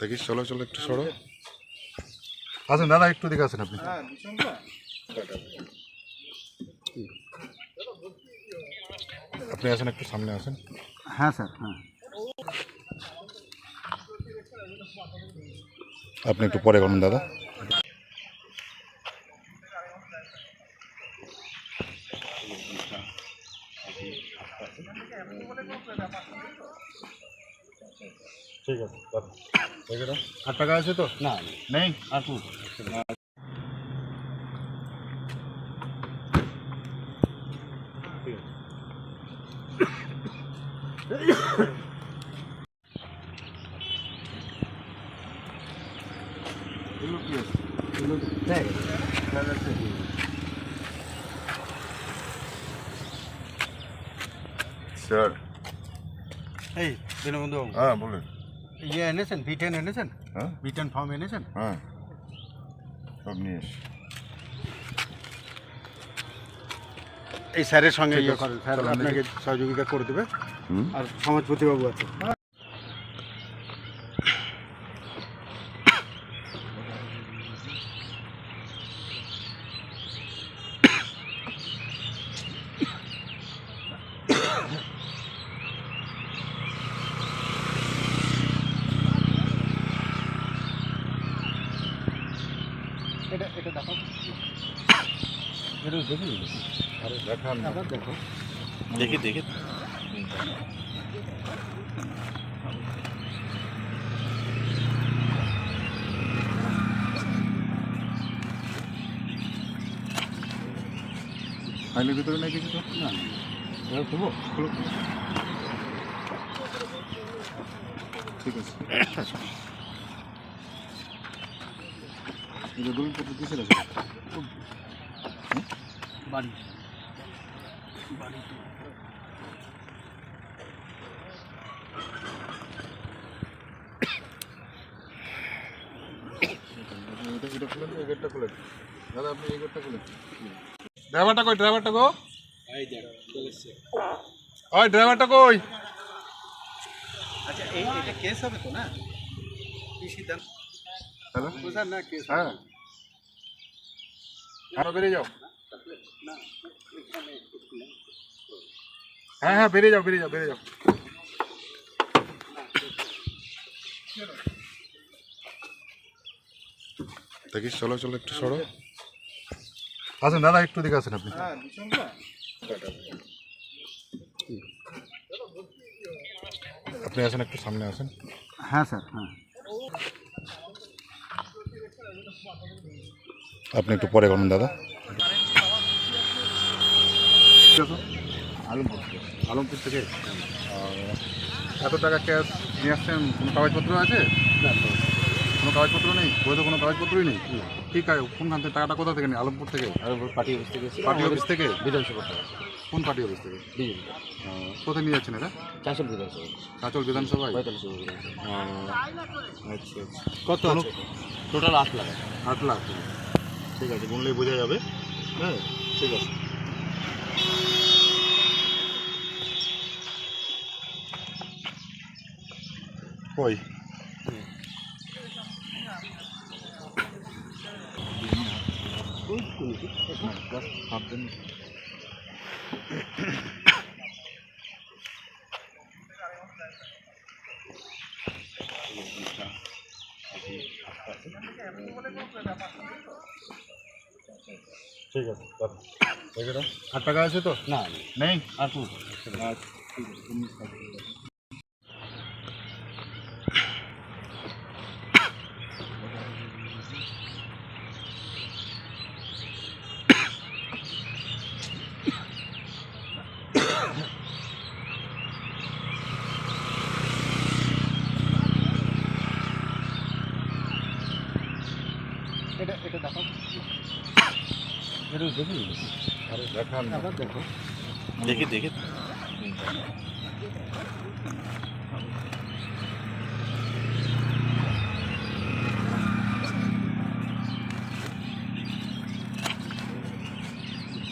দেখি চলো চলো একটু সরো। আসেন দাদা একটু দিকে আসেন আপনি। আপনি আসেন একটু সামনে আসেন। হ্যাঁ স্যার হ্যাঁ। আপনি একটু পরে করুন দাদা। দেখে দাও আট টাকা আছে তো না নেই আর কি এগুলো কি আছে স্যার এই দীনবন্ধু হ্যাঁ বলুন ইয়ে এনেছেন ভিটেন এনেছেন? হ্যাঁ। ভিটেন ফর্ম এনেছেন? হ্যাঁ। সব নিয়ে এসে। এই স্যারের সঙ্গে ইয়ে। করেন। স্যার আপনাকে সহযোগিতা করে দেবে। আর সমাজপতি বাবু আছে। এটা এটা দেখো এটা দেখি আরে দেখান না। আবার দেখো। দেখি দেখি। ফাইলের ভিতরে নাকি কিছু না। এটা খোলো। ঠিক আছে। এটা দলিল পত্র কিসের আছে বাড়ি। এটা এটা খুলেন এই গেটটা খুলেন দাদা আপনি এই গেটটা খুলেন ড্রাইভারটা কই? ড্রাইভারটা গো ওই ড্রাইভারটা কই? আচ্ছা এই এটা কেস হবে তো না? কি সিদ্ধান্ত? হ্যালো বুঝার না কেস হ্যাঁ। হ্যাঁ। বেরিয়ে যাও। হ্যাঁ হ্যাঁ বেরিয়ে যাও বেরিয়ে যাও বেরিয়ে যাও। দেখি চলো চলো একটু সরো। আসেন দাদা একটু দিকে আসেন আপনি। হ্যাঁ আপনি আসেন একটু সামনে আসেন। হ্যাঁ স্যার হ্যাঁ। আপনি একটু পরে করুন দাদা। আলমপুর আলমপুর থেকে এত টাকা ক্যাশ নিয়ে আসছেন কোনো কাগজপত্র আছে? কোনো কাগজপত্র নেই? বই তো কোনো কাগজপত্রই নেই? ঠিক আছে কোনখান থেকে টাকাটা কোথা থেকে নেই আলমপুর থেকে? আলমপুর পার্টি অফিস থেকে পার্টি অফিস থেকে? বিধানসভা কোন পার্টি অফিস থেকে? বিজেপি। কোথায় নিয়ে যাচ্ছেন এটা? চাঁচল বিধানসভা কাঁচল বিধানসভায়? আচ্ছা আচ্ছা। কত টোটাল আট লাখ। আট লাখ। ঠিক আছে গুনলেই বোঝা যাবে। হ্যাঁ ঠিক আছে। কই? ঠিক আছে দাদা দেখে দাও আট টাকা আছে তো না নেই আর কি আচ্ছা ঠিক আছে দেখি দেখো।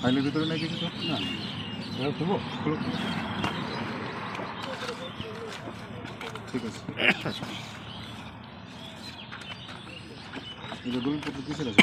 ফাইলের ভিতরে নেই কিছু? না। এটা দেবো ঠিক আছে। এটা দলিলপত্র কিসের আছে?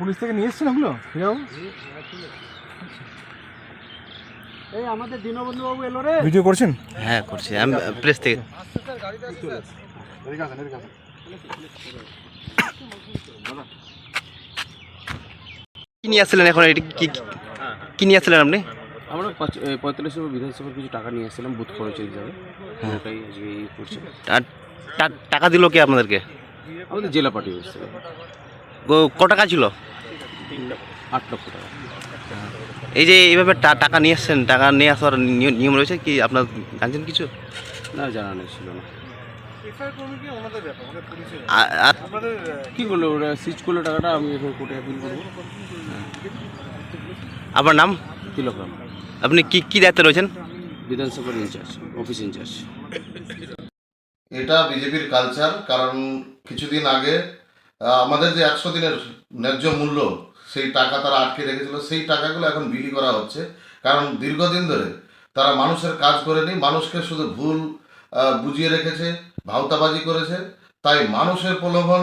পুলিশ থেকে নিয়ে এসছেন ওগুলো? এই আমাদের দীনবন্ধু বাবু এলো রে। ভিডিও করছেন? হ্যাঁ করছি। আমি প্রেস থেকে। এদিকে আসেন এদিকে আসেন দাদা কি নিয়ে আসছিলেন এখন? এটি কি কি নিয়ে আসছিলেন আপনি? আমরা পঁয়তাল্লিশ বিধানসভার কিছু টাকা নিয়ে এসেছিলাম বুথ খরচের হিসাবে। ওটাই আজকে এই করছে। আর টাকা দিল কে আপনাদেরকে? আমাদের জেলা পার্টি এসেছে ক- টাকা ছিল? আট লক্ষ টাকা। এই যে এইভাবে টাকা নিয়ে আসছেন টাকা নিয়ে আসার নিয়ম রয়েছে কি? আপনার জানছেন কিছু? না জানা নেই ছিল না। কি করল ওরা? সিজ করল টাকাটা আমি এখন কোর্টে অ্যাপিল করব। আপনার নাম? কিলোগ্রাম আপনি কি কি দায়িত্বে রয়েছেন? বিধানসভার ইনচার্জ অফিস ইনচার্জ। এটা বিজেপির কালচার কারণ কিছুদিন আগে আমাদের যে একশো দিনের ন্যায্য মূল্য, সেই টাকা তারা আটকে রেখেছিল, সেই টাকাগুলো এখন বিলি করা হচ্ছে। কারণ দীর্ঘদিন ধরে তারা মানুষের কাজ করেনি, মানুষকে শুধু ভুল বুঝিয়ে রেখেছে, ভাওতাবাজি করেছে। তাই মানুষের প্রলোভন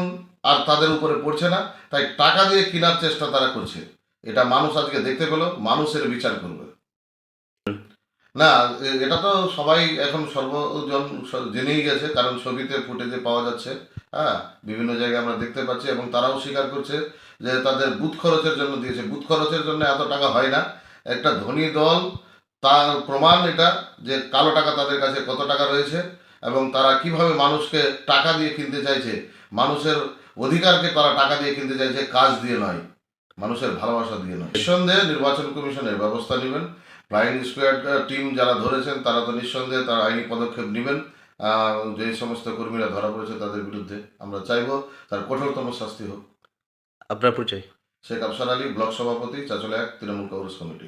আর তাদের উপরে পড়ছে না, তাই টাকা দিয়ে কেনার চেষ্টা তারা করছে। এটা মানুষ আজকে দেখতে পেল, মানুষের বিচার করবে। না এটা তো সবাই এখন সর্বজন জেনেই গেছে, কারণ ছবিতে ফুটেজে পাওয়া যাচ্ছে হ্যাঁ? বিভিন্ন জায়গায় আমরা দেখতে পাচ্ছি এবং তারাও স্বীকার করছে যে তাদের বুথ খরচের জন্য দিয়েছে। বুথ খরচের জন্য এত টাকা হয় না। একটা ধনী দল, তার প্রমাণ এটা যে কালো টাকা তাদের কাছে কত টাকা রয়েছে এবং তারা কীভাবে মানুষকে টাকা দিয়ে কিনতে চাইছে। মানুষের অধিকারকে তারা টাকা দিয়ে কিনতে চাইছে, কাজ দিয়ে নয়। মানুষের ভালোবাসা দিয়ে নয়। নিঃসন্দেহে নির্বাচন কমিশনের ব্যবস্থা নেবেন। ফ্লাইং স্কোয়াড টিম যারা ধরেছেন তারা তো নিঃসন্দেহে তারা আইনি পদক্ষেপ নেবেন। যে সমস্ত কর্মীরা ধরা পড়েছে তাদের বিরুদ্ধে আমরা চাইব তার কঠোরতম শাস্তি হোক। আপনার পরিচয়? শেখ আফসার আলী ব্লক সভাপতি চাচলে এক তৃণমূল কংগ্রেস কমিটি।